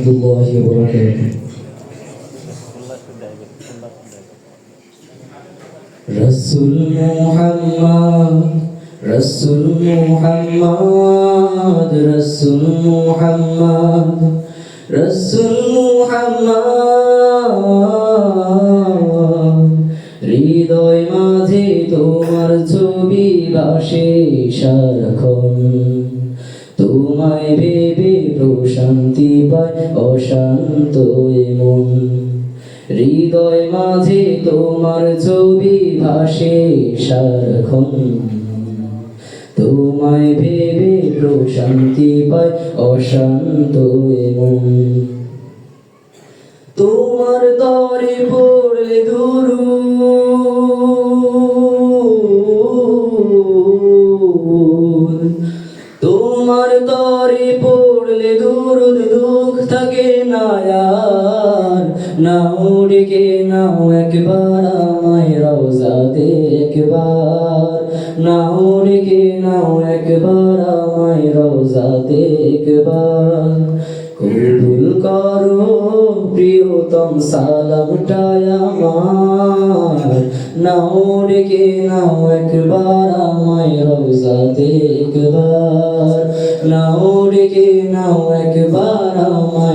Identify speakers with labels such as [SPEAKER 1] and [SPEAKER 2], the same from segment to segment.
[SPEAKER 1] ورحمة الله وبركاته রসুল মুহাম্মদ রসুল মুহাম্মদ রসুল মুহাম্মদ রসুল মুহাম্মদ হৃদয় মাঝে তোমার ছবি বাসে সারাক্ষণ তোমায় ভেবে প্রশান্তি পায়, অশান্ত মন। হৃদয় মাঝে তোমার ছবি ভাসে সারক্ষণ। তোমায় ভেবে প্রশান্তি পায়, অশান্ত এমন তোমার দরে পড়লে দুরু থাকে না আর নাও ডেকে নাও একবার আমায় রওজাতে একবার। নাও ডেকে নাও একবার আমায় রওজাতে একবার। কবুল করো প্রিয়তম সালামটায় আমার। নাও ডেকে নাও একবার আমায় রওজাতে একবার। নাও ডেকে নাও একবার আমায়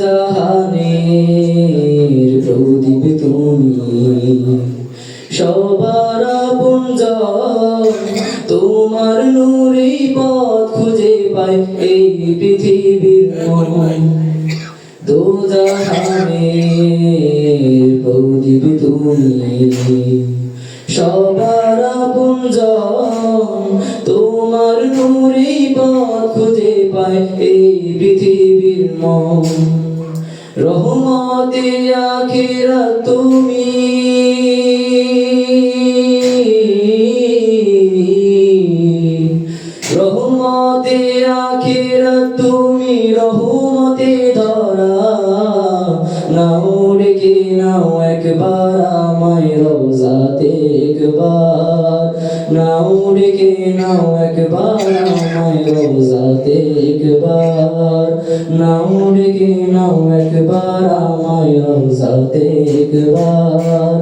[SPEAKER 1] জাহানের প্রদীপ তুমি। সবার পুঞ্জ তোমার নূরে পথ খুঁজে পাই এই পৃথিবীর প্রদীপ তুমি। সবার পুঞ্জ পাই এই পৃথিবীর মন। রহমতে আখিরা তুমি। রহমতে আখিরা তুমি। রহমতে ধরা। নাও ডেকে নাও একবার আমায় রোজাতে একবার। নাও ডেকে নাও একবার আমায় রোজাতে একবার। নাও ডেকে নাও একবার আমায় রোজাতে একবার।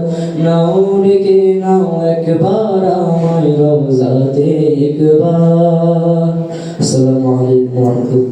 [SPEAKER 1] নাও ডেকে নাও একবার আমায় রোজাতে একবার। আসসালামু আলাইকুম